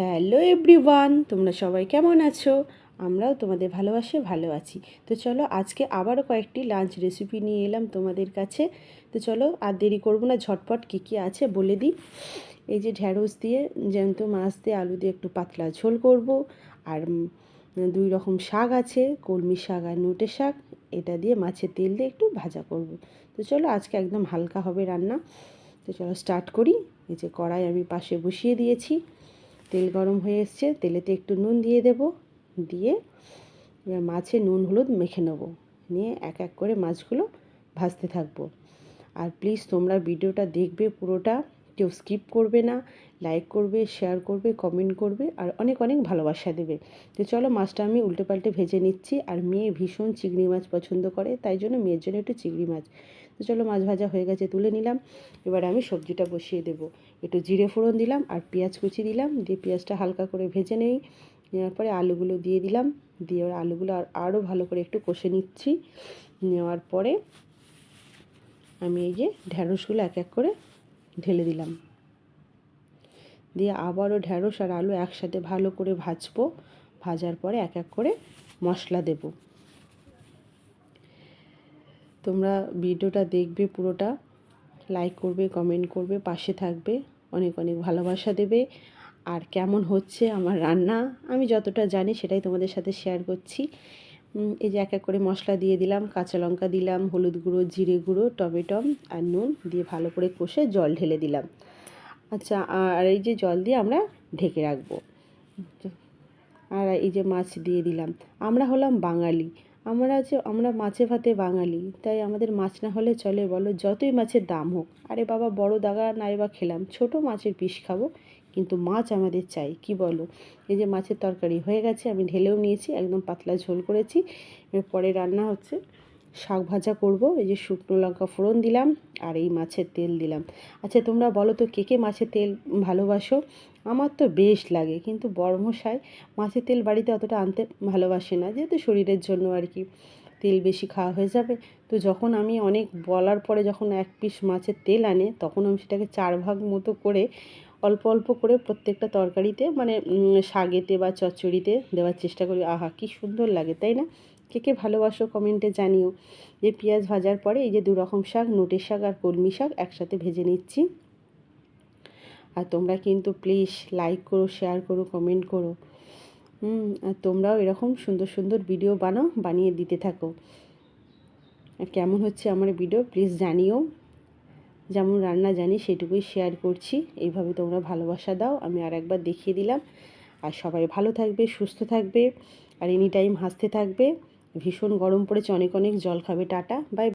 Hello everyone, তোমরা সবাই কেমন আছো? আমরাও তোমাদের ভালোবাসে, ভালো আছি। তো চলো আজকে আবারও কয়েকটি লাঞ্চ রেসিপি নিয়ে এলাম তোমাদের কাছে। তো চলো আর দেরি করব না, ঝটপট কী কী আছে বলে দিই। এই যে ঢ্যাঁড়স দিয়ে জ্যান্ত মাছ দিয়ে আলু দিয়ে একটু পাতলা ঝোল করব। আর দুই রকম শাক আছে, কলমি শাক আর নোটে শাক। এটা দিয়ে মাছের তেল দিয়ে একটু ভাজা করব। তো চলো আজকে একদম হালকা হবে রান্না। তো চলো স্টার্ট করি। এই যে কড়াই আমি পাশে বসিয়ে দিয়েছি। তেল গরম হয়ে এসছে, তেলেতে একটু নুন দিয়ে দেব। দিয়ে এবার মাছে নুন, হলুদ মেখে নেব। নিয়ে এক এক করে মাছগুলো ভাজতে থাকব। আর প্লিজ তোমরা ভিডিওটা দেখবে পুরোটা। কেউ স্কিপ করবে না লাইক করবে শেয়ার করবে কমেন্ট করবে আর অনেক অনেক ভালোবাসা দেবে। তো চলো মাছটা আমি উল্টে পাল্টে ভেজে নিচ্ছি আর মেয়ে ভীষণ চিংড়ি মাছ পছন্দ করে, তাই জন্য মেয়ের জন্য একটু চিংড়ি মাছ। তো চলো মাছ ভাজা হয়ে গেছে, তুলে নিলাম। এবার আমি সবজিটা বসিয়ে দেবো। একটু জিরে ফোড়ন দিলাম আর পেঁয়াজ কুচি দিলাম, দিয়ে পেঁয়াজটা হালকা করে ভেজে নেই। নেওয়ার পরে আলুগুলো দিয়ে দিলাম, দিয়ে এবার আলুগুলো আর আরও ভালো করে একটু কষে নিচ্ছি। নেওয়ার পরে আমি এই যে ঢ্যাঁড়সগুলো এক এক করে ঢেলে দিলাম। দিয়ে আবারও ঢ্যাঁড়স আর আলু একসাথে ভালো করে ভাজবো। ভাজার পরে এক এক করে মশলা দেব। তোমরা ভিডিওটা দেখবে পুরোটা। লাইক করবে কমেন্ট করবে, পাশে থাকবে। অনেক অনেক ভালোবাসা দেবে। আর কেমন হচ্ছে আমার রান্না, আমি যতটা জানি সেটাই তোমাদের সাথে শেয়ার করছি। এই যে এক এক করে মশলা দিয়ে দিলাম, কাঁচা লঙ্কা দিলাম, হলুদ গুঁড়ো, জিরে গুঁড়ো টমেটম আর নুন দিয়ে ভালো করে কষে জল ঢেলে দিলাম। আচ্ছা আর এই যে জল দিয়ে আমরা ঢেকে রাখব। আর এই যে মাছ দিয়ে দিলাম। আমরা হলাম বাঙালি। আমরা যে, আমরা মাছে ভাতে বাঙালি, তাই আমাদের মাছ না হলে চলে বলো যতই মাছের দাম হোক। আরে বাবা, বড় দাগা নাই বা খেলাম, ছোট মাছের পিস খাব, কিন্তু মাছ আমাদের চাই, কি বলো? এই যে মাছের তরকারি হয়ে গেছে, আমি ঢেলেও নিয়েছি, একদম পাতলা ঝোল করেছি, এরপরে রান্না হচ্ছে। শাক ভাজা করব, এই যে শুকনো লঙ্কা ফোড়ন দিলাম আর এই মাছের তেল দিলাম। আচ্ছা তোমরা বলো তো, কে কে মাছের তেল ভালোবাসো? আমার তো বেশ লাগে, কিন্তু বড়মশাই মাছের তেল বাড়িতে অতটা আনতে ভালোবাসে না, যেহেতু শরীরের জন্য আর কি তেল বেশি খাওয়া হয়ে যাবে। তো যখন আমি অনেক বলার পরে যখন এক পিস মাছের তেল আনে, তখন আমি সেটাকে চার ভাগ মতো করে অল্প অল্প করে প্রত্যেকটা তরকারিতে মানে শাকেতে বা চচ্চড়িতে দেওয়ার চেষ্টা করি। আহা, কি সুন্দর লাগে, তাই না? কে কে ভালোবাসো কমেন্টে জানিও। যে পেঁয়াজ ভাজার পরে এই যে দু রকম শাক, নোটের শাক আর কলমি শাক একসাথে ভেজে নিচ্ছি। আর তোমরা কিন্তু প্লিজ লাইক করো শেয়ার করো কমেন্ট করো। হুম, আর তোমরাও এরকম সুন্দর সুন্দর ভিডিও বানাও, বানিয়ে দিতে থাকো। আর কেমন হচ্ছে আমার ভিডিও প্লিজ জানিও। যেমন রান্না জানি সেটুকুই শেয়ার করছি। এইভাবে তোমরা ভালোবাসা দাও। আমি আর একবার দেখিয়ে দিলাম। আর সবাই ভালো থাকবে, সুস্থ থাকবে। আর এনি টাইম হাসতে থাকবে। ভীষণ গরম পড়েছে, অনেক অনেক জল খাবে, টাটা বাই